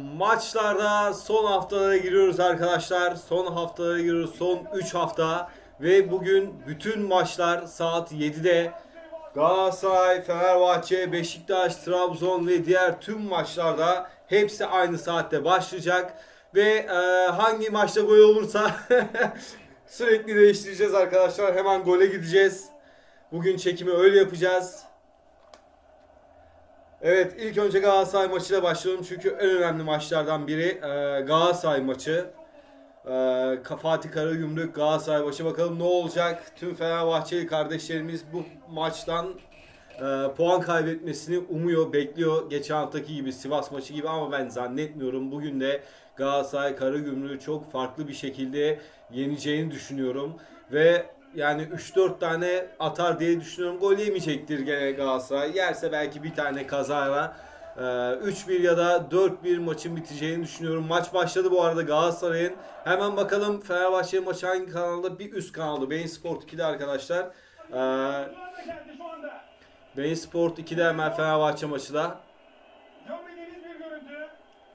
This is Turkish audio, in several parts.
Maçlarda son haftalara giriyoruz arkadaşlar. Son haftalara giriyoruz. Son 3 hafta. Ve bugün bütün maçlar saat 7'de. Galatasaray, Fenerbahçe, Beşiktaş, Trabzon ve diğer tüm maçlarda hepsi aynı saatte başlayacak. Ve e, hangi maçta gol olursa sürekli değiştireceğiz arkadaşlar. Hemen gole gideceğiz. Bugün çekimi öyle yapacağız. Evet ilk önce Galatasaray maçıyla başlayalım çünkü en önemli maçlardan biri e, Galatasaray maçı. E, Fatih Karagümrük Galatasaray maçı bakalım ne olacak? Tüm Fenerbahçeli kardeşlerimiz bu maçtan e, puan kaybetmesini umuyor, bekliyor. Geçen haftaki gibi Sivas maçı gibi ama ben zannetmiyorum. Bugün de Galatasaray Karagümrük'ü çok farklı bir şekilde yeneceğini düşünüyorum. Ve yani 3-4 tane atar diye düşünüyorum. Gol yemeyecektir gene Galatasaray. Yerse belki bir tane kazara. Ee, 3-1 ya da 4-1 maçın biteceğini düşünüyorum. Maç başladı bu arada Galatasaray'ın. Hemen bakalım Fenerbahçe maçı hangi kanalda? Bir üst kanalda. Bein Sport 2'de arkadaşlar. Bein Sport 2'de hemen Fenerbahçe maçı da.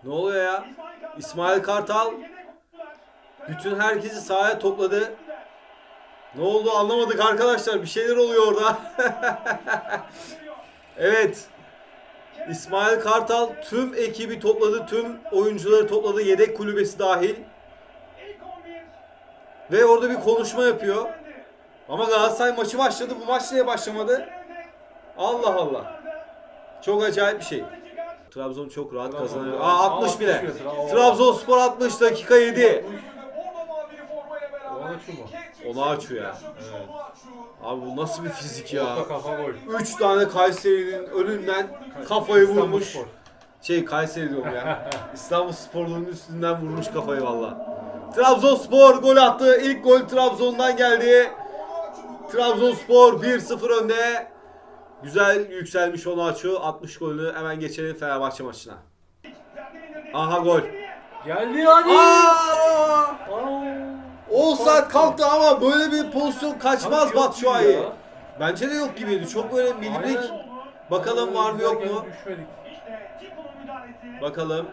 Ne oluyor ya? İsmail Kartal bütün herkesi sahaya topladı. Ne oldu anlamadık arkadaşlar. Bir şeyler oluyor orada. evet. İsmail Kartal tüm ekibi topladı. Tüm oyuncuları topladı. Yedek kulübesi dahil. Ve orada bir konuşma yapıyor. Ama Galatasaray maçı başladı. Bu maç niye başlamadı? Allah Allah. Çok acayip bir şey. Trabzon çok rahat kazanıyor. Aa 60 bile. Trabzonspor 60 dakika 7. Onaçu mu? Onaçu ya. Evet. Abi bu nasıl bir fizik ya? Orta kafa gol. 3 tane Kayseri'nin önünden kafayı İstanbul vurmuş. Spor. Şey Kayseri diyorum ya. İstanbul Sporlu'nun üstünden vurmuş kafayı valla. Trabzonspor gol attı. İlk gol Trabzon'dan geldi. Trabzonspor 1-0 önde. Güzel yükselmiş Onaçu. 60 golünü hemen geçelim Fenerbahçe maçına. Aha gol. Geldi hadi. Aa! Aa. Offside kalktı ama böyle bir pozisyon kaçmaz Batshuayi. Bence de yok gibiydi. Çok böyle milimlik. Bakalım var mı yok mu? Bakalım.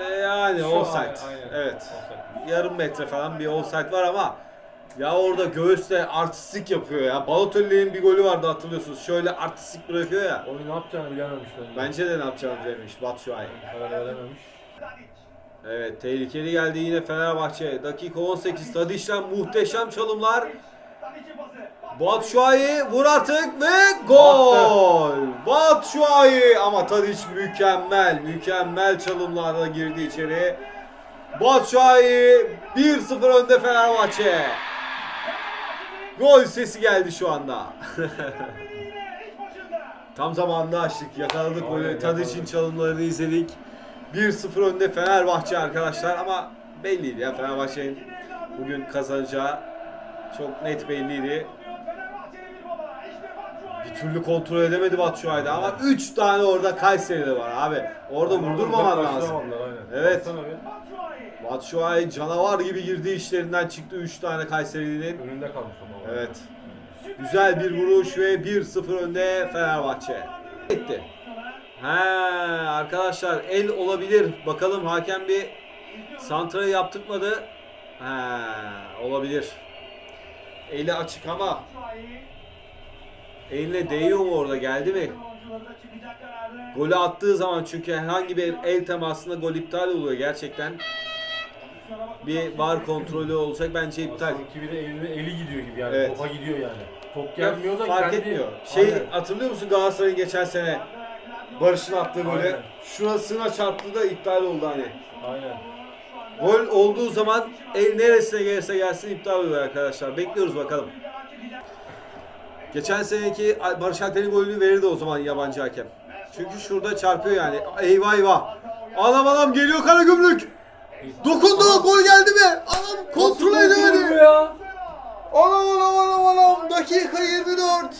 Ee, yani offside. Evet. Yarım metre falan bir offside var ama ya orada göğüsle artistik yapıyor ya. Balotelli'nin bir golü vardı hatırlıyorsunuz. Şöyle artistik bırakıyor ya. Oyun ne yapacağını bilememiş bence. Bence de ne yapacağını bilemiş Batshuayi. Karar verememiş. Evet tehlikeli geldi yine Fenerbahçe. Dakika 18. Tadiş'ten muhteşem çalımlar. Batshuayi vur artık ve gol. Batshuayi ama Tadiç mükemmel mükemmel çalımlarla girdi içeri. Batshuayi 1-0 önde Fenerbahçe. Gol sesi geldi şu anda. Tam zamanında açtık. Yakaladık golü. Tadiç'in çalımlarını izledik. 1-0 önde Fenerbahçe arkadaşlar ama belliydi ya Fenerbahçe'nin bugün kazanacağı çok net belliydi. Bir türlü kontrol edemedi Batshuayi'de ama 3 tane orada Kayseri'de var abi. Orada vurdurmaman lazım. Evet. Batshuayi canavar gibi girdi işlerinden çıktı 3 tane Kayseri'nin. Önünde kalmış ama. Evet. Güzel bir vuruş ve 1-0 önde Fenerbahçe. Etti. He arkadaşlar el olabilir. Bakalım hakem bir santrayı yaptırmadı. He olabilir. Eli açık ama eline değiyor mu orada geldi mi? Golü attığı zaman çünkü herhangi bir el temasında gol iptal oluyor gerçekten. Bir var kontrolü olacak bence iptal. Sanki bir de eli, eli gidiyor gibi yani. Evet. Topa gidiyor yani. Top gelmiyor da fark kendi... etmiyor. Şey Aynen. hatırlıyor musun Galatasaray'ın geçen sene Barış'ın attığı Aynen. şurasına çarptı da iptal oldu hani. Aynen. Gol olduğu zaman el neresine gelirse gelsin iptal oluyor arkadaşlar. Bekliyoruz bakalım. Geçen seneki Barış Alper'in golünü verirdi o zaman yabancı hakem. Çünkü şurada çarpıyor yani. Eyvah eyvah. Anam anam geliyor Karagümrük. Dokundu gol geldi mi? Anam kontrol edemedi. Anam anam anam anam. Dakika 24.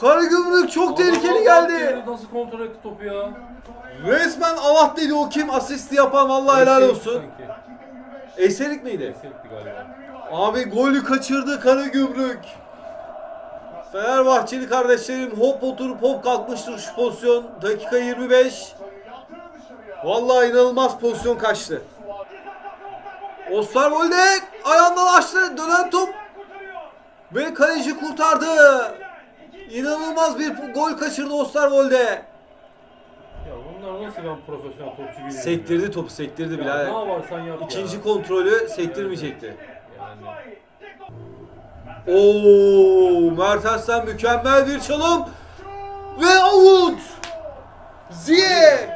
Karagümrük çok tehlikeli geldi. Nasıl kontrol etti topu ya? Resmen Allah dedi o kim asisti yapan vallahi helal olsun. Eserik miydi? Eserikti galiba. Abi golü kaçırdı Karagümrük. Fenerbahçeli kardeşlerim hop oturup hop kalkmıştır şu pozisyon. Dakika 25. Vallahi inanılmaz pozisyon kaçtı. Osterwolde ayağından açtı. Dönen top ve kaleci kurtardı. İnanılmaz bir gol kaçırdı Osterwolde. Ya bunlar nasıl ben profesyonel topçu bilmiyorum. Sektirdi topu sektirdi ya. Bilal. Ne yaparsan yap İkinci ya. kontrolü sektirmeyecekti. Yani. Oo, Mertens'ten mükemmel bir çalım ve out. Ziye.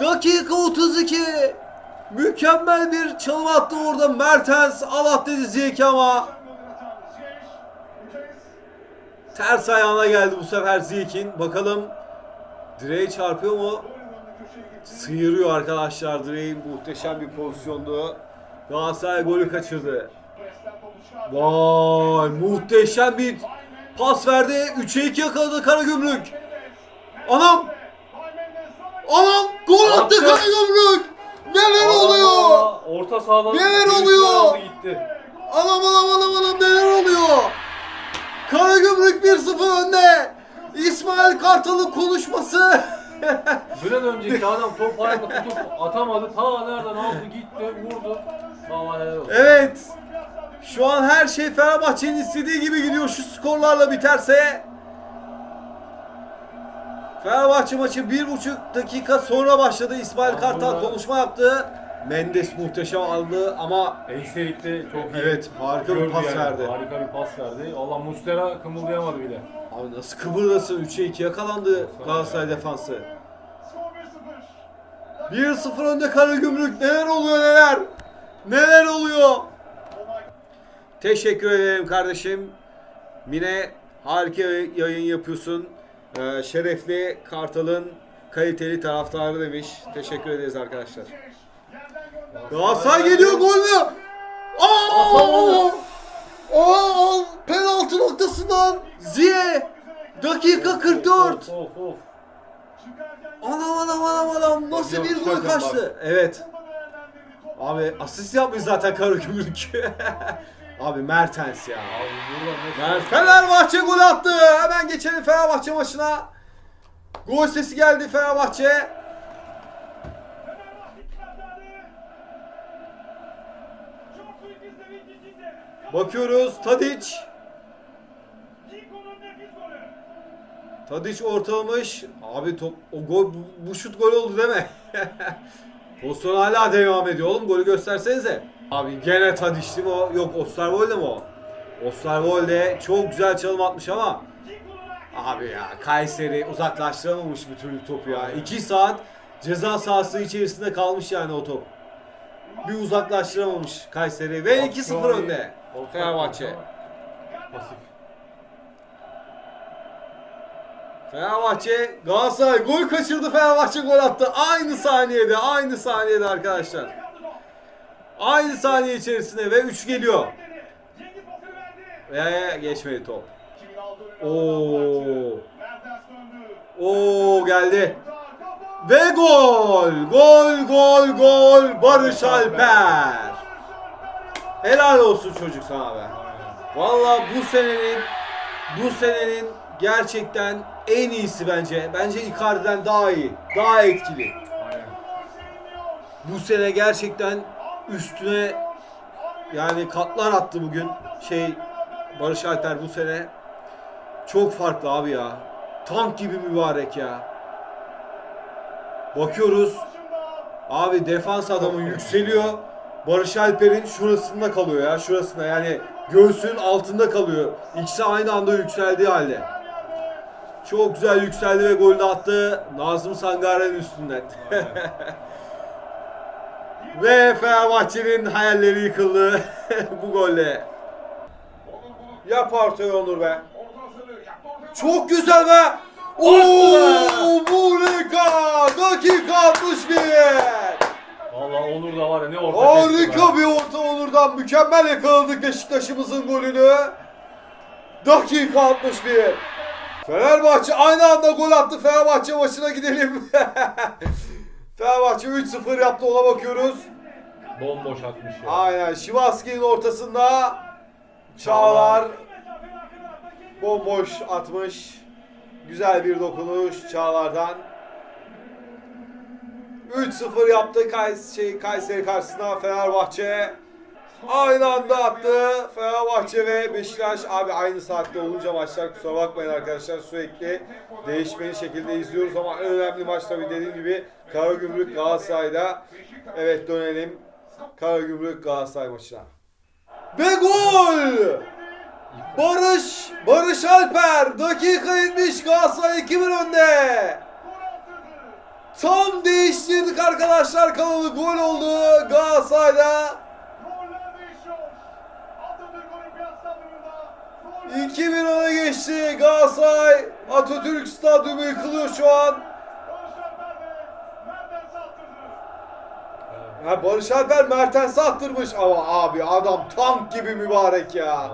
Dakika 32. Mükemmel bir çalım attı orada Mertens. Allah dedi Ziyech ama ters ayağına geldi bu sefer Ziyech'in. Bakalım direğe çarpıyor mu? Sıyırıyor arkadaşlar direğin muhteşem bir pozisyondu. Galatasaray golü kaçırdı. Vay muhteşem bir pas verdi. 3'e 2 yakaladı Karagümrük. Anam! Anam! Gol attı. Karagümrük! Neler oluyor? Aa, Orta sahadan Neler oluyor? Gitti. Anam anam anam anam neler oluyor? Karagümrük 1-0 önde. İsmail Kartal'ın konuşması. Biraz önceki adam top ayakla tutup atamadı. Ta nereden aldı gitti vurdu. Vallahi helal olsun. evet. Şu an her şey Fenerbahçe'nin istediği gibi gidiyor şu skorlarla biterse. Fenerbahçe maçı bir buçuk dakika sonra başladı. İsmail Kartal konuşma yaptı. Mendes muhteşem aldı ama Eyserik de çok iyi. Evet, harika bir gördü pas verdi. Harika bir pas verdi. Allah Mustera kımıldayamadı bile. abi nasıl kıvırlasın 3'e 2 yakalandı Galatasaray defansı. 1-0 önde Karagümrük. Neler oluyor neler? Neler oluyor? Teşekkür ederim kardeşim. Mine harika yayın yapıyorsun. Ee, şerefli Kartal'ın kaliteli taraftarı demiş. Teşekkür ederiz arkadaşlar. Galatasaray geliyor gol mü? Aa! Aa! Penaltı noktasından Ziye dakika 44. Of of of. Anam anam anam anam nasıl bir gol kaçtı? Evet. Abi asist yapmış zaten Karagümrük. Abi Mertens ya. Abi burada Mer Fenerbahçe gol attı. Hemen geçelim Fenerbahçe maçına. Gol sesi geldi Fenerbahçe. Bakıyoruz Tadic. Tadic ortalamış. Abi top o gol bu, bu şut gol oldu değil mi? Pozisyon hala devam ediyor oğlum. Golü göstersenize. Abi gene Tadic değil mi o? Yok Osterwolde mi o? Osterwolde çok güzel çalım atmış ama Abi ya Kayseri uzaklaştıramamış bir türlü topu ya. 2 saat ceza sahası içerisinde kalmış yani o top. Bir uzaklaştıramamış Kayseri ve 2-0 önde Fenerbahçe. Pasif. Fenerbahçe Galatasaray gol kaçırdı Fenerbahçe gol attı. Aynı saniyede aynı saniyede arkadaşlar. Aynı saniye içerisinde ve 3 geliyor. Ve geçmedi top. Oo. Oo geldi. Ve gol! Gol gol gol Barış Alper. Helal olsun çocuk sana be. Valla bu senenin bu senenin gerçekten en iyisi bence. Bence Icardi'den daha iyi. Daha etkili. Aynen. Bu sene gerçekten üstüne yani katlar attı bugün. Şey Barış Alper bu sene çok farklı abi ya. Tank gibi mübarek ya. Bakıyoruz. Abi defans adamı yükseliyor. Barış Alper'in şurasında kalıyor ya. Şurasında yani göğsünün altında kalıyor. İkisi aynı anda yükseldiği halde. Çok güzel yükseldi ve golünü attı. Nazım Sangare'nin üstünden. ve Fenerbahçe'nin hayalleri yıkıldı bu golle. Yap ortaya Onur be. Çok güzel be. Oo, Bureka dakika 61. Vallahi Onur da var ya ne orta. Harika bir orta Onur'dan mükemmel yakaladık Beşiktaş'ımızın golünü. Dakika 61. Fenerbahçe aynı anda gol attı. Fenerbahçe maçına gidelim. Fenerbahçe 3-0 yaptı ona bakıyoruz. Bomboş atmış ya. Aynen Şivaski'nin ortasında Çağlar bomboş atmış. Güzel bir dokunuş Çağlar'dan. 3-0 yaptı şey, Kayseri karşısında Fenerbahçe. Aynı anda attı Fenerbahçe ve Beşiktaş. Abi aynı saatte olunca maçlar kusura bakmayın arkadaşlar sürekli değişmeli şekilde izliyoruz ama en önemli maç tabii dediğim gibi Karagümrük Galatasaray'da. Evet dönelim Karagümrük Galatasaray maçına. Ve gol! Barış, Barış Alper dakika 70 Galatasaray 2-1 önde. Tam değiştirdik arkadaşlar kanalı gol oldu Galatasaray'da. 2-1 öne geçti Galatasaray. Atatürk Stadyumu yıkılıyor şu an. Ha, Barış Alper Mertens'e attırmış ama abi adam tank gibi mübarek ya.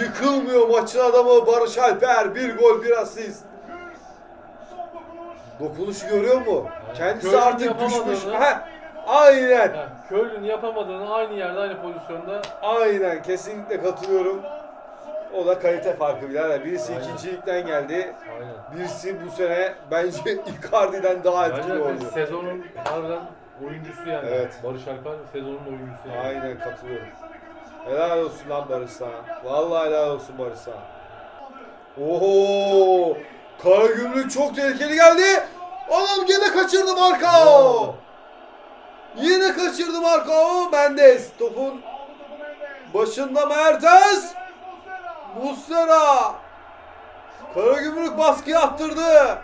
Yıkılmıyor maçın adamı Barış Alper. Bir gol bir asist. Dokunuşu görüyor mu? Kendisi artık yapamadığını- düşmüş. Ha, aynen. Yani Köln'ün yapamadığını aynı yerde aynı pozisyonda Aynen kesinlikle katılıyorum. O da kalite farkı birader. Birisi Aynen. ikincilikten geldi. aynen. Birisi bu sene bence Icardi'den daha etkili Bence oynuyor. sezonun harbiden oyuncusu yani. Evet. Barış Alper sezonun oyuncusu yani. Aynen katılıyorum. Helal olsun lan Barış sana. Vallahi helal olsun Barış sana. Oho! Karagümrük çok tehlikeli geldi. Adam gene kaçırdı Markao. Yine kaçırdı Markao. Mendes topun başında Mertens. Muslera. Karagümrük baskıyı attırdı.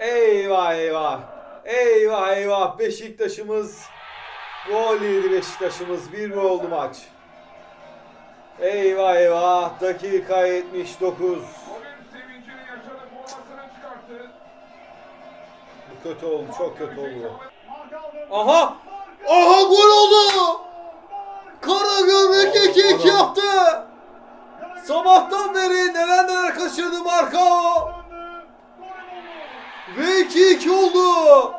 Eyvah eyvah. Eyvah eyvah. Beşiktaş'ımız gol yedi Beşiktaş'ımız. Bir gol oldu maç. Eyvah eyvah. Dakika 79. kötü oldu. Çok kötü oldu. Aha! Aha gol oldu! Karagümrük 2-2 yaptı. Sabahtan beri neler neler kaçırdı Markao. Ve 2-2 oldu.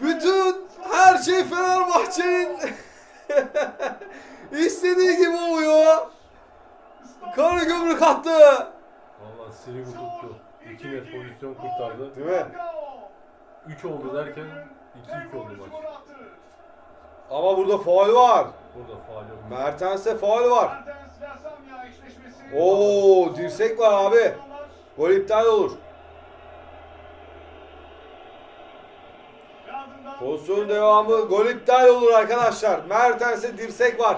Bütün her şey Fenerbahçe'nin istediği gibi oluyor. Karagümrük attı. Valla Sirigu tuttu. İki net pozisyon kurtardı. Değil mi? 3 oldu derken 2-2 oldu maç. Ama burada faul var. Burada faal yok. Mertens'e faul var. Oo dirsek var abi. Gol iptal olur. Pozisyonun devamı gol iptal olur arkadaşlar. Mertens'e dirsek var.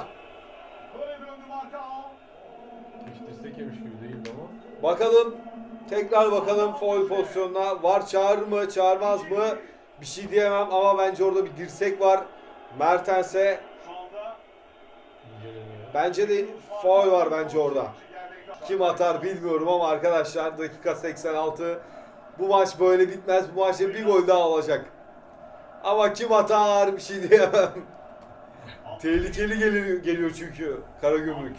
Hiç dirsek yemiş gibi değildi ama. Bakalım tekrar bakalım foul pozisyonuna. Var çağırır mı çağırmaz mı? Bir şey diyemem ama bence orada bir dirsek var. Mertens'e bence de foul var bence orada. Kim atar bilmiyorum ama arkadaşlar dakika 86. Bu maç böyle bitmez. Bu maçta bir gol daha olacak. Ama kim atar bir şey diyemem. Tehlikeli geliyor, geliyor çünkü Karagümrük.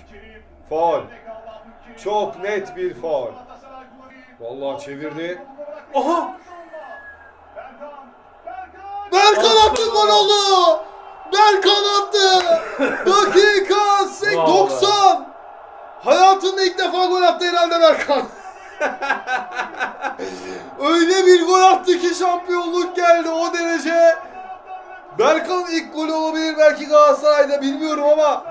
Faul. Çok net bir faul. Vallahi çevirdi. Aha! Berkan attı gol oldu. Berkan attı. Dakika sek- Bravo. 90. Hayatında ilk defa gol attı herhalde Berkan. Öyle bir gol attı ki şampiyonluk geldi o derece. Berkan'ın ilk golü olabilir belki Galatasaray'da bilmiyorum ama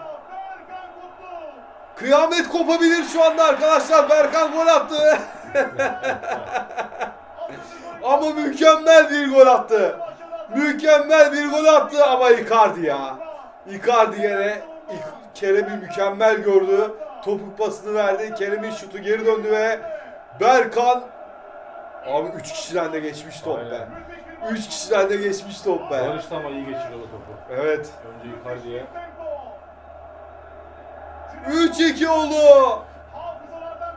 kıyamet kopabilir şu anda arkadaşlar. Berkan gol attı. ama mükemmel bir gol attı. Mükemmel bir gol attı ama Icardi ya. Icardi İk- Kerem'i mükemmel gördü. Topuk pasını verdi. Kerem'in şutu geri döndü ve Berkan Abi 3 kişiden de geçmiş top be. 3 kişiden de geçmiş top be. Barış ama iyi geçiriyor o topu. Evet. Önce Icardi'ye. 3-2 oldu.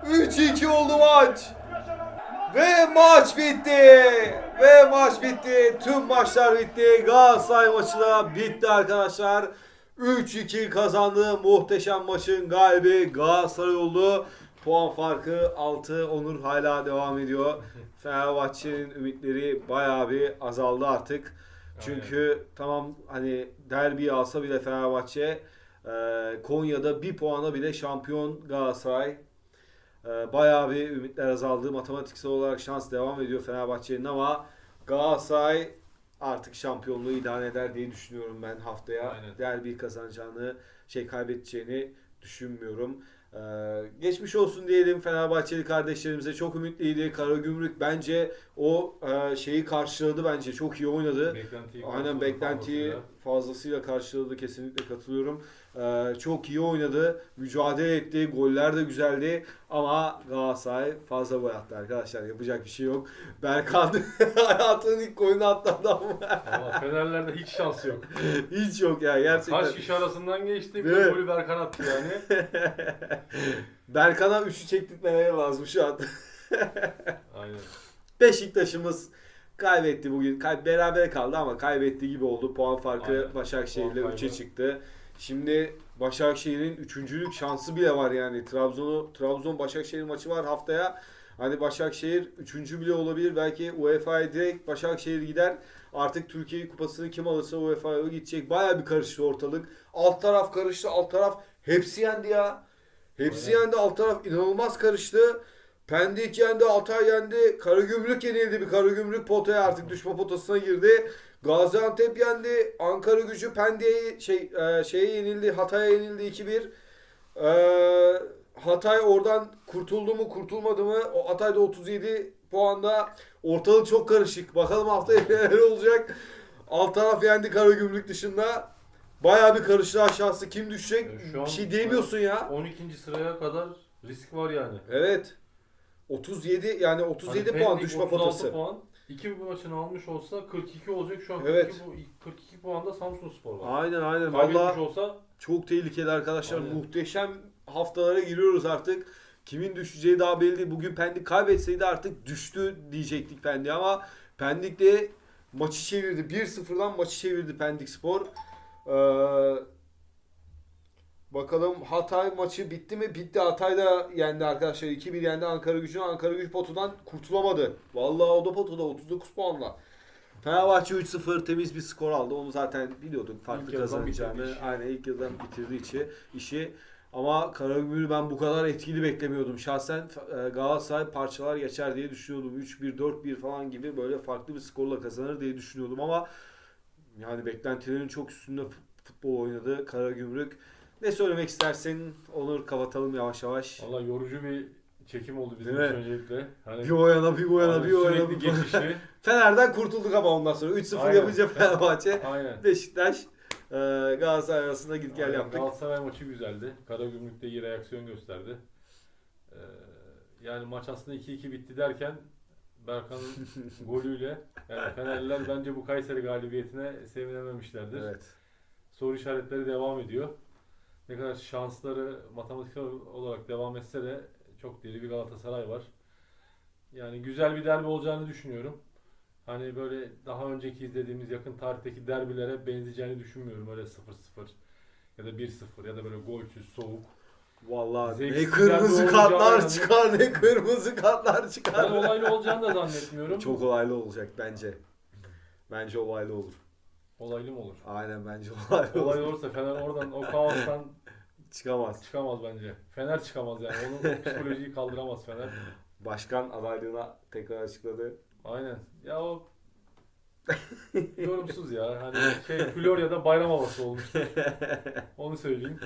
3-2 oldu maç. Ve maç bitti. Ve maç bitti. Tüm maçlar bitti. Galatasaray maçı da bitti arkadaşlar. 3-2 kazandı. Muhteşem maçın galibi Galatasaray oldu. Puan farkı 6. Onur hala devam ediyor. Fenerbahçe'nin ümitleri bayağı bir azaldı artık. Çünkü tamam hani derbi alsa bile Fenerbahçe Konya'da bir puana bile şampiyon Galatasaray. E, bayağı bir ümitler azaldı. Matematiksel olarak şans devam ediyor Fenerbahçe'nin ama Galatasaray artık şampiyonluğu idare eder diye düşünüyorum ben haftaya. Aynen. Derbi kazanacağını, şey kaybedeceğini düşünmüyorum. Ee, geçmiş olsun diyelim Fenerbahçeli kardeşlerimize. Çok ümitliydi. Karagümrük bence o e, şeyi karşıladı bence. Çok iyi oynadı. Beklentiyi Aynen beklentiyi fazlasıyla. fazlasıyla karşıladı. Kesinlikle katılıyorum. Ee, çok iyi oynadı. Mücadele etti. Goller de güzeldi. Ama Galatasaray fazla gol attı arkadaşlar. Yapacak bir şey yok. Berkan hayatının ilk golünü attı adam. Valla Fenerler'de hiç şans yok. Hiç yok ya gerçekten. Kaç kişi arasından geçti. Bir golü Berkan attı yani. Berkan'a 3'ü çektirtmeleri lazım şu an. Aynen. Beşiktaş'ımız kaybetti bugün. Kay beraber kaldı ama kaybetti gibi oldu. Puan farkı Aynen. Başakşehir'le Puan 3'e kaybı. çıktı. Şimdi Başakşehir'in üçüncülük şansı bile var yani. Trabzon'u Trabzon Başakşehir maçı var haftaya. Hani Başakşehir üçüncü bile olabilir. Belki UEFA'ya direkt Başakşehir gider. Artık Türkiye Kupası'nı kim alırsa UEFA'ya gidecek. Baya bir karıştı ortalık. Alt taraf karıştı. Alt taraf hepsi yendi ya. Hepsi Aynen. yendi. Alt taraf inanılmaz karıştı. Pendik yendi, Altay yendi, Karagümrük yenildi. Bir Karagümrük potaya artık düşme potasına girdi. Gaziantep yendi, Ankara Gücü Pendik'e şey e, şeye yenildi, Hatay'a yenildi 2-1. E, Hatay oradan kurtuldu mu, kurtulmadı mı? O Hatay'da 37 puanda. Ortalık çok karışık. Bakalım haftaya neler olacak. Alt taraf yendi Karagümrük dışında. Bayağı bir karıştı aşağısı. Kim düşecek? E, şu an- bir şey diyemiyorsun ya. 12. sıraya kadar risk var yani. Evet. 37 yani 37 Hani puan Pendik düşme 36 potası. puan. 2 maçını almış olsa 42 olacak. Şu an Evet. 42, pu- 42 puanda Samsun Spor var. Aynen aynen. Kaybetmiş olsa çok tehlikeli arkadaşlar. Aynen. Muhteşem haftalara giriyoruz artık. Kimin düşeceği daha belli değil. Bugün Pendik kaybetseydi artık düştü diyecektik Pendik ama Pendik de maçı çevirdi. 1-0'dan maçı çevirdi Pendik Spor. Ee, bakalım Hatay maçı bitti mi? Bitti. Hatay da yendi arkadaşlar. 2-1 yendi Ankara gücünü. Ankara gücü potudan kurtulamadı. Vallahi o da potuda 39 puanla. Fenerbahçe 3-0 temiz bir skor aldı. Onu zaten biliyorduk farklı İlk kazanacağını. Aynen ilk yıldan bitirdi içi, işi. Ama Karagümrük'ü ben bu kadar etkili beklemiyordum. Şahsen e, Galatasaray parçalar geçer diye düşünüyordum. 3-1, 4-1 falan gibi böyle farklı bir skorla kazanır diye düşünüyordum ama yani beklentilerin çok üstünde fut- futbol oynadı Karagümrük. Ne söylemek istersin? Onur kapatalım yavaş yavaş. valla yorucu bir çekim oldu bizim Değil için mi? öncelikle. Hani, Bir o yana bir bu yana bir o yana sürekli bir yana. geçişli. Fener'den kurtulduk ama ondan sonra 3-0 Aynen. yapınca Fenerbahçe Aynen. Beşiktaş e, Galatasaray arasında git gel Aynen, yaptık. Galatasaray maçı güzeldi. Karagümrük de iyi reaksiyon gösterdi. Ee, yani maç aslında 2-2 bitti derken Berkan'ın golüyle yani Fenerliler bence bu Kayseri galibiyetine sevinememişlerdir. Evet. Soru işaretleri devam ediyor. Ne kadar şansları matematiksel olarak devam etse de çok deli bir Galatasaray var. Yani güzel bir derbi olacağını düşünüyorum. Hani böyle daha önceki izlediğimiz yakın tarihteki derbilere benzeyeceğini düşünmüyorum. Öyle 0-0 ya da 1-0 ya da böyle golsüz, soğuk. Vallahi ne Zevksiz kırmızı derbi kartlar olacağını- çıkar ne kırmızı kartlar çıkar. Ben olaylı olacağını da zannetmiyorum. Çok olaylı olacak bence. Bence olaylı olur. Olaylı mı olur? Aynen bence olaylı Olay olur. olursa Fener oradan o kaostan Çıkamaz. çıkamaz bence. Fener çıkamaz yani. Onun psikolojiyi kaldıramaz Fener. Başkan adaylığına tekrar açıkladı. Aynen. Ya o yorumsuz ya. Hani şey Florya'da bayram havası olmuştu. Onu söyleyeyim.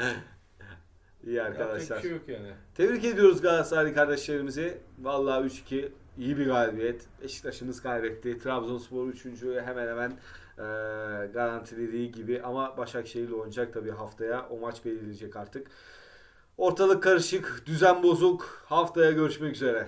İyi Yapacak arkadaşlar. bir şey yok yani. Tebrik ediyoruz Galatasaraylı kardeşlerimizi. Vallahi 3-2 iyi bir galibiyet. Beşiktaş'ımız kaybetti. Trabzonspor 3. hemen hemen e, garantilediği gibi ama Başakşehir'le oynayacak tabii haftaya. O maç belirleyecek artık. Ortalık karışık, düzen bozuk. Haftaya görüşmek üzere.